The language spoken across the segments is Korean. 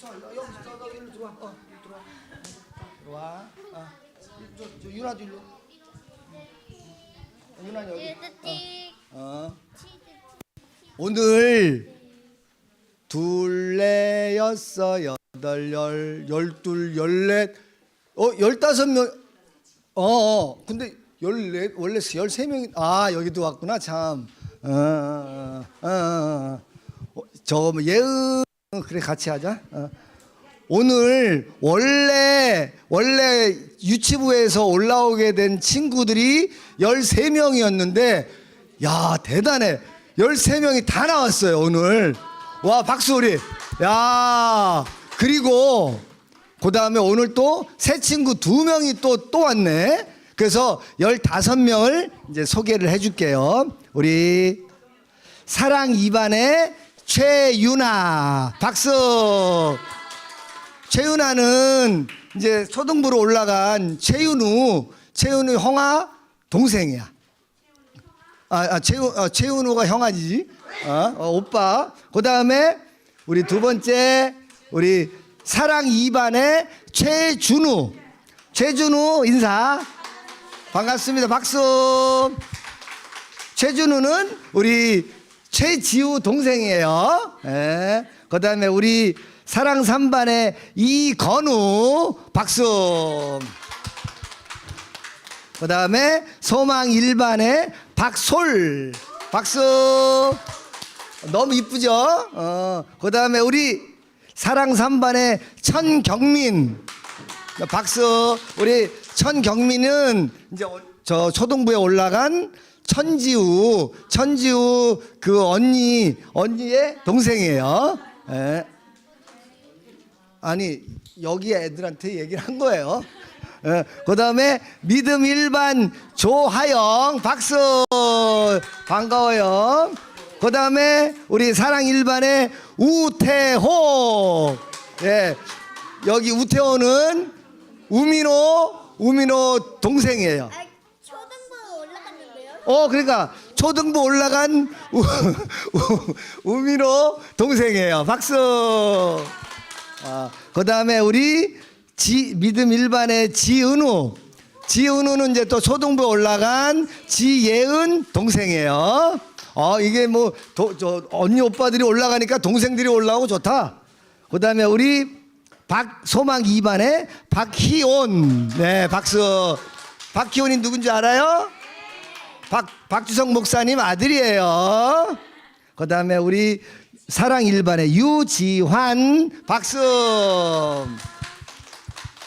서 여기 서 너 일로 들어와. 어 일로 들어와. 들어와. 어. 저, 저 윤아도 일로. 어, 윤아 여기. 어. 오늘 둘레 여섯 여덟 열 열둘 열넷. 어 열다섯 명. 어, 어. 근데 열네 원래 열세 명이 아 여기도 왔구나 참. 어, 어, 어, 어, 어. 저거 뭐 예은 그래 같이 하자. 어. 오늘 원래 원래 유치부에서 올라오게 된 친구들이 13명이었는데 야, 대단해. 13명이 다 나왔어요, 오늘. 와, 박수 우리. 야, 그리고 그다음에 오늘 또 새 친구 두 명이 또또 왔네. 그래서 15명을 이제 소개를 해 줄게요. 우리 사랑 2반의 최윤아. 박수. 최윤아는 이제 초등부로 올라간 최윤우, 최윤우 형아 동생이야. 아, 아 최우, 어, 최윤우가 형아지. 어, 어, 오빠. 그 다음에 우리 두 번째 우리 사랑 2반의 최준우. 최준우 인사. 반갑습니다. 박수. 최준우는 우리 최지우 동생이에요. 예. 그 다음에 우리 사랑 3반의 이건우. 박수. 그 다음에 소망 1반의 박솔. 박수. 너무 이쁘죠? 어. 그 다음에 우리 사랑 3반의 천경민. 박수. 우리 천경민은 이제 어- 저 초등부에 올라간 천지우. 천지우 그 언니, 언니의 동생이에요. 예. 아니 여기 애들한테 얘기를 한 거예요. 예, 그 다음에 믿음 일반 조하영 박수 반가워요. 그 다음에 우리 사랑 일반의 우태호 예 여기 우태호는 우민호 우민호 동생이에요. 아, 초등부 올라갔는데요? 어 그러니까 초등부 올라간 우, 우, 우민호 동생이에요. 박수. 아, 그 다음에 우리 지, 믿음 일반의 지은우. 지은우는 이제 또 초등부에 올라간 지예은 동생이에요. 어 이게 뭐저 언니 오빠들이 올라가니까 동생들이 올라오고 좋다. 그 다음에 우리 박 소망 2반의 박희온. 네, 박수. 박희온이 누군지 알아요? 박 박주성 목사님 아들이에요. 그 다음에 우리 사랑 일반의 유지환 박수.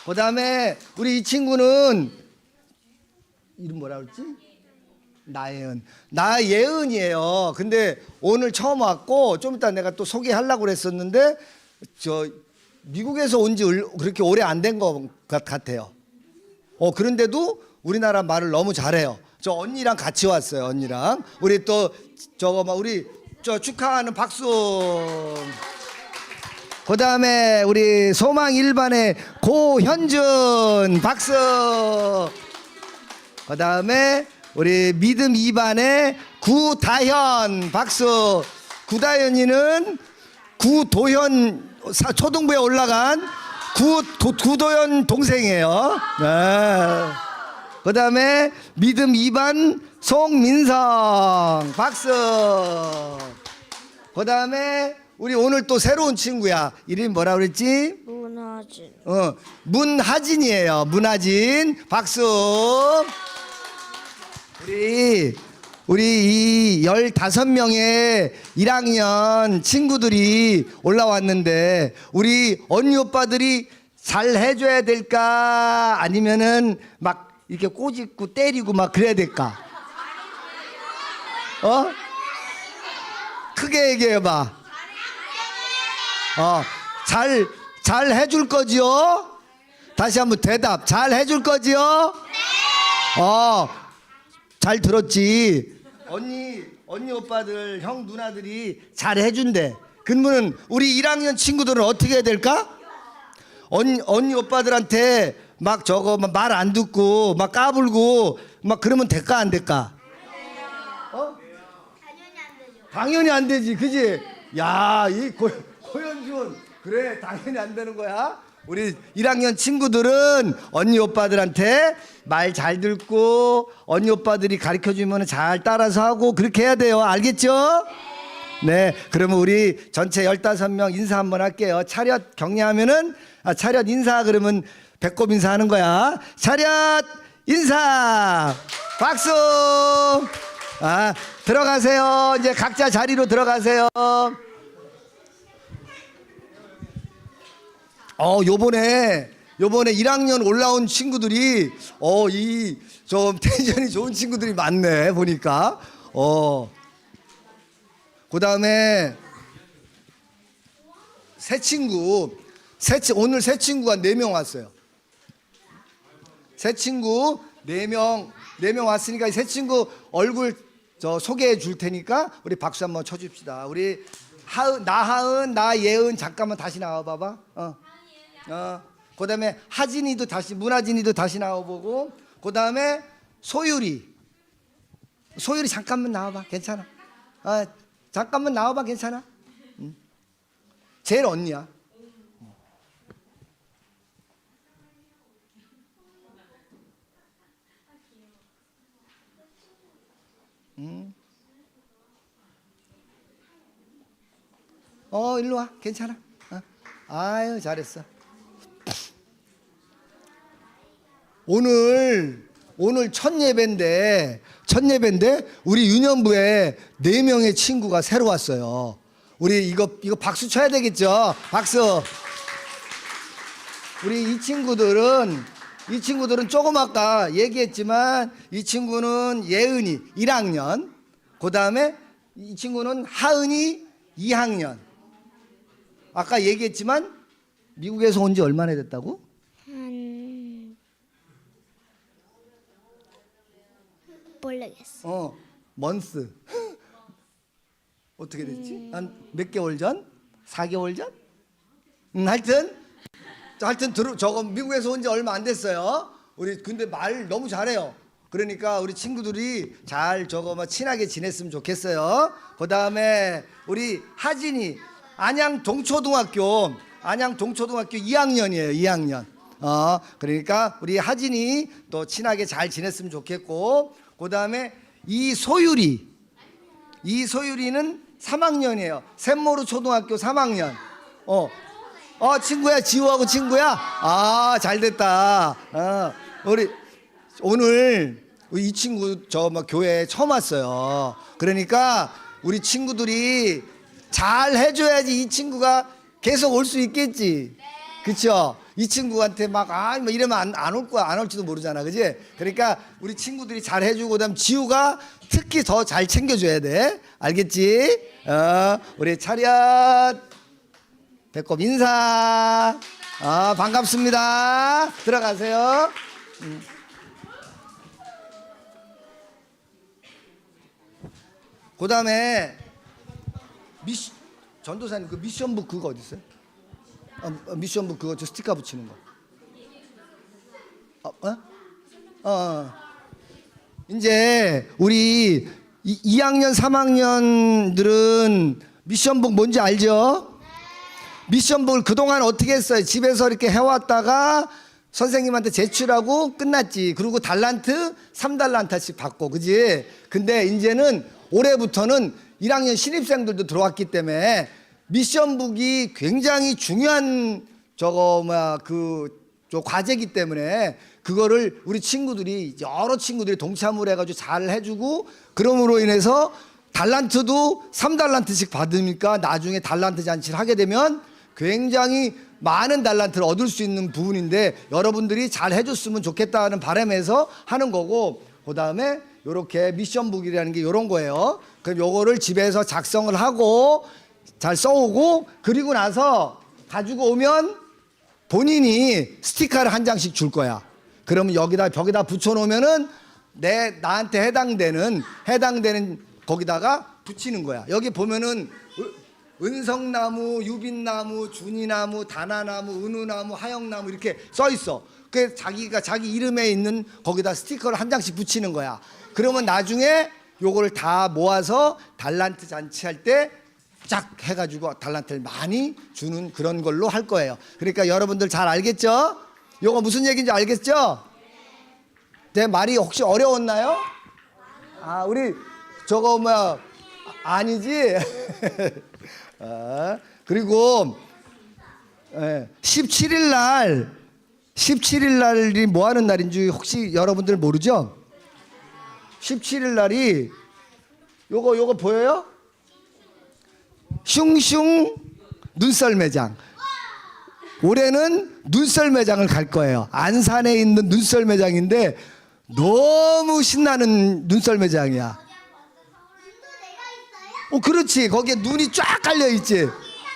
그 다음에 우리 이 친구는 이름 뭐라 그랬지? 나예은. 나예은이에요. 근데 오늘 처음 왔고 좀 이따 내가 또 소개하려고 그랬었는데 저 미국에서 온 지 그렇게 오래 안 된 것 같아요. 어 그런데도 우리나라 말을 너무 잘해요. 저 언니랑 같이 왔어요. 언니랑 우리 또 저거 막 우리 저 축하하는 박수. 그 다음에 우리 소망 일반의 고현준 박수. 그 다음에 우리 믿음 2반의 구다현 박수. 구다현이는 구도현 사- 초등부에 올라간 구, 구, 구도현 동생이에요. 네. 그 다음에 믿음 2반 송민성 박수. 그 다음에 우리 오늘 또 새로운 친구야. 이름이 뭐라 그랬지? 문화진. 어, 문하진이에요. 문하진. 박수. 우리 우리 이 15명의 1학년 친구들이 올라왔는데 우리 언니 오빠들이 잘 해줘야 될까 아니면은 막 이렇게 꼬집고 때리고 막 그래야 될까? 어? 크게 얘기해봐. 어, 잘, 잘 해줄 거지요? 다시 한번 대답. 잘 해줄 거지요? 어, 잘 들었지. 언니, 언니 오빠들, 형 누나들이 잘 해준대. 그러면 우리 1학년 친구들은 어떻게 해야 될까? 언니, 언니 오빠들한테 막 저거 말 안 듣고 막 까불고 막 그러면 될까 안 될까? 어? 당연히 안 되죠. 당연히 안 되지, 그지? 야, 이 고, 고현준, 그래 당연히 안 되는 거야. 우리 1학년 친구들은 언니 오빠들한테 말 잘 듣고 언니 오빠들이 가르쳐 주면 잘 따라서 하고 그렇게 해야 돼요. 알겠죠? 네. 그러면 우리 전체 15명 인사 한번 할게요. 차렷 격려하면은 아 차렷 인사 그러면 배꼽 인사하는 거야. 차렷 인사. 박수. 아, 들어가세요. 이제 각자 자리로 들어가세요. 어, 요번에 요번에 1학년 올라온 친구들이 어, 이 좀 텐션이 좋은 친구들이 많네 보니까. 어. 그다음에 새 친구 새 친- 오늘 새 친구가 네 명 왔어요. 새 친구 네 명 네 명 왔으니까 이 새 친구 얼굴 저 소개해 줄 테니까 우리 박수 한번 쳐 줍시다. 우리 하은 나하은 나예은 잠깐만 다시 나와 봐봐. 어. 어. 그다음에 하진이도 다시 문하진이도 다시 나와 보고 그다음에 소율이 소율이 잠깐만 나와 봐. 괜찮아. 아, 잠깐만 나와 봐. 괜찮아. 응. 제일 언니야. 어, 일로 와. 괜찮아. 어. 아유, 잘했어. 오늘 오늘 첫 예배인데 첫 예배인데 우리 유년부에 네 명의 친구가 새로 왔어요. 우리 이거 이거 박수 쳐야 되겠죠? 박수. 우리 이 친구들은 이 친구들은 조금 아까 얘기했지만 이 친구는 예은이 1학년 그 다음에 이 친구는 하은이 2학년 아까 얘기했지만 미국에서 온 지 얼마나 됐다고? 한 모르겠어. 어, 먼스. 어떻게 됐지? 한 몇 개월 전? 4개월 전? 음, 하여튼 자, 하여튼 들어 저거 미국에서 온 지 얼마 안 됐어요. 우리 근데 말 너무 잘해요. 그러니까 우리 친구들이 잘 저거 뭐 친하게 지냈으면 좋겠어요. 그다음에 우리 하진이 안양 동초등학교 안양 동초등학교 2학년이에요. 2학년. 어, 그러니까 우리 하진이 또 친하게 잘 지냈으면 좋겠고 그다음에 이소율이 이소율이는 3학년이에요. 샘모르 초등학교 3학년. 어. 어, 친구야. 지우하고 친구야? 아, 잘 됐다. 어. 우리 오늘 이 친구 저뭐 교회 처음 왔어요. 그러니까 우리 친구들이 잘 해줘야지 이 친구가 계속 올 수 있겠지. 그쵸? 이 친구한테 막, 아, 뭐 이러면 안, 안 올 거야. 안 올지도 모르잖아. 그지? 그러니까 우리 친구들이 잘 해주고, 그 다음 지우가 특히 더 잘 챙겨줘야 돼. 알겠지? 어, 우리 차렷. 배꼽 인사. 아, 반갑습니다. 들어가세요. 그 다음에 미시, 전도사님 그 미션북 그거 어디 있어요? 어, 어, 미션북 그거 저 스티커 붙이는 거. 어, 어? 어, 어. 이제 우리 이, 2학년, 3학년들은 미션북 뭔지 알죠? 미션북을 그동안 어떻게 했어요? 집에서 이렇게 해왔다가 선생님한테 제출하고 끝났지. 그리고 달란트 3달란트씩 받고, 그지? 근데 이제는 올해부터는 1학년 신입생들도 들어왔기 때문에 미션북이 굉장히 중요한 저거 뭐야 그저 과제기 때문에 그거를 우리 친구들이 여러 친구들이 동참을 해가지고 잘 해주고 그럼으로 인해서 달란트도 3달란트씩 받으니까 나중에 달란트 잔치를 하게 되면 굉장히 많은 달란트를 얻을 수 있는 부분인데 여러분들이 잘 해줬으면 좋겠다는 바람에서 하는 거고 그 다음에 요렇게 미션북이라는 게 요런 거예요. 그럼 요거를 집에서 작성을 하고 잘 써오고 그리고 나서 가지고 오면 본인이 스티커를 한 장씩 줄 거야. 그러면 여기다 벽에다 붙여놓으면은 내 나한테 해당되는 해당되는 거기다가 붙이는 거야. 여기 보면은 으- 은성나무, 유빈나무, 준이나무, 다나나무, 은우나무, 하영나무 이렇게 써 있어. 그 자기가 자기 이름에 있는 거기다 스티커를 한 장씩 붙이는 거야. 그러면 나중에 요거를 다 모아서 달란트 잔치할 때 쫙 해가지고 달란트를 많이 주는 그런 걸로 할 거예요. 그러니까 여러분들 잘 알겠죠? 요거 무슨 얘기인지 알겠죠? 내 말이 혹시 어려웠나요? 아, 우리 저거 뭐야 아니지? 아, 그리고 예, 17일 날 17일 날이 뭐 하는 날인지 혹시 여러분들 모르죠? 17일 날이 요거 요거 보여요? 슝슝 눈썰 매장. 올해는 눈썰 매장을 갈 거예요. 안산에 있는 눈썰 매장인데 너무 신나는 눈썰 매장이야. 어, 그렇지. 거기에 눈이 쫙 깔려 있지.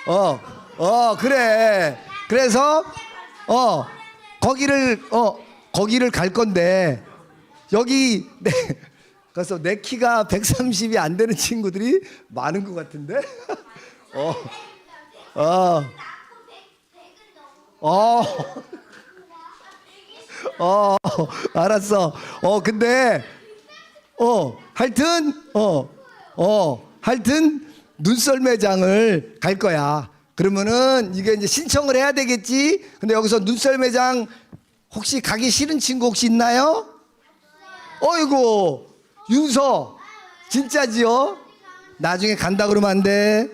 어, 어, 그래. 그래서 어, 거기를 어, 거기를 갈 건데 여기 네. 그래서 내 키가 130이 안 되는 친구들이 많은 것 같은데. 어, 어, 어, 어, 알았어. 어, 근데 어, 하여튼 어, 어, 하여튼 눈썰 매장을 갈 거야. 그러면은 이게 이제 신청을 해야 되겠지. 근데 여기서 눈썰 매장 혹시 가기 싫은 친구 혹시 있나요? 어이구 윤서 진짜지요? 나중에 간다 그러면 안 돼.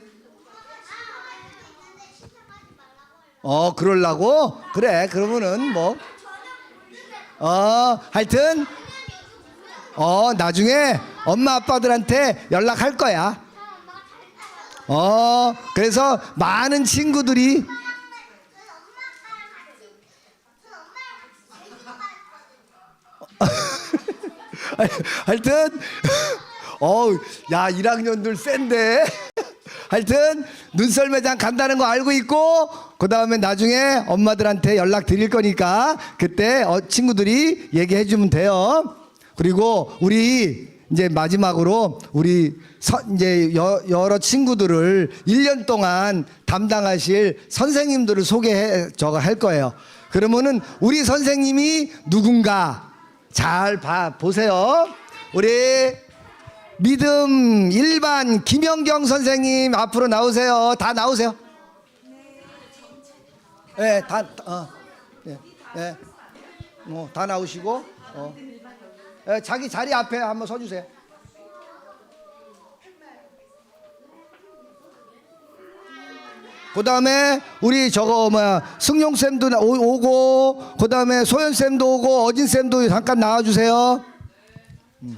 어 그럴라고? 그래 그러면은 뭐 어, 하여튼 어, 나중에 엄마 아빠들한테 연락할 거야. 어, 그래서 많은 친구들이 하여튼 어우 야 1학년들 센데 하여튼 눈썰 매장 간다는 거 알고 있고 그 다음에 나중에 엄마들한테 연락 드릴 거니까 그때 어, 친구들이 얘기해 주면 돼요 그리고 우리 이제 마지막으로 우리 서, 이제 여, 여러 친구들을 1년 동안 담당하실 선생님들을 소개해 저거 할 거예요 그러면은 우리 선생님이 누군가 잘 봐 보세요. 우리 믿음 일반 김영경 선생님 앞으로 나오세요. 다 나오세요. 네, 다 어. 네. 네. 어, 다 나오시고 어. 네, 자기 자리 앞에 한번 서 주세요. 그 다음에 우리 저거 뭐야 승용 쌤도 나- 오- 오고 그 다음에 소연 쌤도 오고 어진 쌤도 잠깐 나와주세요. 음.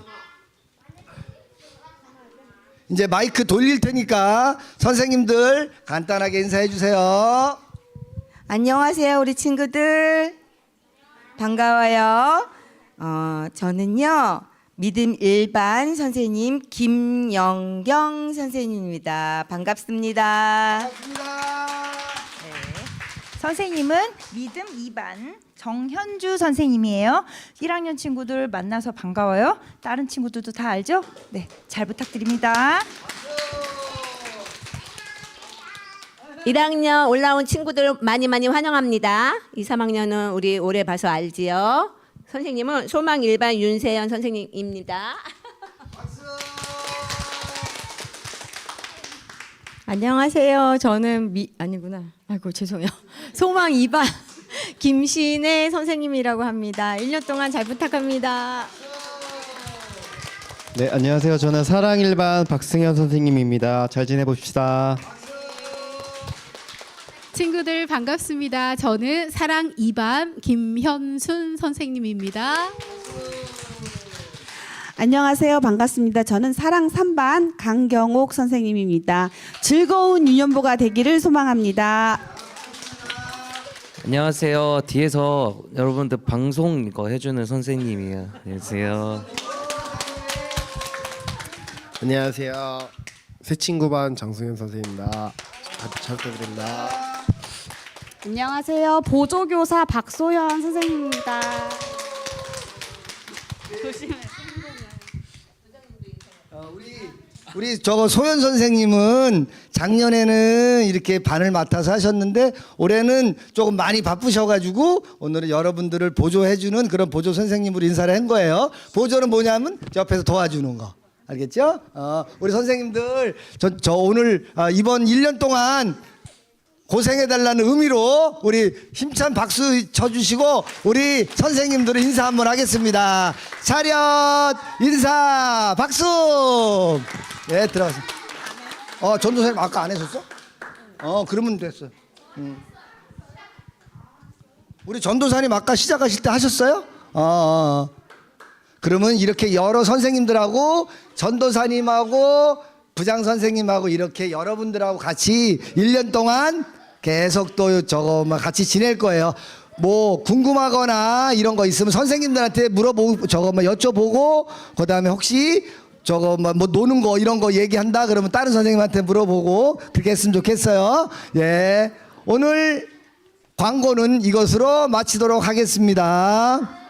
이제 마이크 돌릴 테니까 선생님들 간단하게 인사해 주세요. 안녕하세요, 우리 친구들. 반가워요. 어, 저는요, 믿음 일반 선생님 김영경 선생님입니다. 반갑습니다. 반갑습니다. 선생님은 믿음 2반 정현주 선생님이에요. 1학년 친구들 만나서 반가워요. 다른 친구들도 다 알죠? 네, 잘 부탁드립니다. 1학년 올라온 친구들 많이 많이 환영합니다. 2, 3학년은 우리 올해 봐서 알지요. 선생님은 소망 일반 윤세연 선생님입니다. 안녕하세요. 저는 미 아니구나. 아이고 죄송해요. 소망 2반 김신혜 선생님이라고 합니다. 1년 동안 잘 부탁합니다. 네, 안녕하세요. 저는 사랑 일반 박승현 선생님입니다. 잘 지내봅시다. 친구들 반갑습니다. 저는 사랑 2반 김현순 선생님입니다. 안녕하세요. 반갑습니다. 저는 사랑 3반 강경옥 선생님입니다. 즐거운 유년보가 되기를 소망합니다. 안녕하세요. 뒤에서 여러분들 방송 이거 해주는 선생님이에요. 안녕하세요. 안녕하세요. 새 친구 반 장승현 선생님입니다. 잘, 잘 부탁드립니다. 안녕하세요. 보조교사 박소연 선생님입니다. 어, 우리 우리 저거 소연 선생님은 작년에는 이렇게 반을 맡아서 하셨는데 올해는 조금 많이 바쁘셔가지고 오늘은 여러분들을 보조해주는 그런 보조 선생님으로 인사를 한 거예요. 보조는 뭐냐면 옆에서 도와주는 거. 알겠죠? 어, 우리 선생님들 저, 저 오늘 아, 이번 1년 동안 고생해달라는 의미로 우리 힘찬 박수 쳐주시고 우리 선생님들 인사 한번 하겠습니다. 차렷 인사 박수. 네 들어가세요. 어 전도사님 아까 안 하셨어? 어 그러면 됐어. 음. 우리 전도사님 아까 시작하실 때 하셨어요? 어, 어. 그러면 이렇게 여러 선생님들하고 전도사님하고 부장 선생님하고 이렇게 여러분들하고 같이 1년 동안 계속 또 저거 막 같이 지낼 거예요. 뭐 궁금하거나 이런 거 있으면 선생님들한테 물어보고 저거 뭐 여쭤보고 그다음에 혹시 저거 뭐, 뭐 노는 거 이런 거 얘기한다 그러면 다른 선생님한테 물어보고 그렇게 했으면 좋겠어요. 예. 오늘 광고는 이것으로 마치도록 하겠습니다.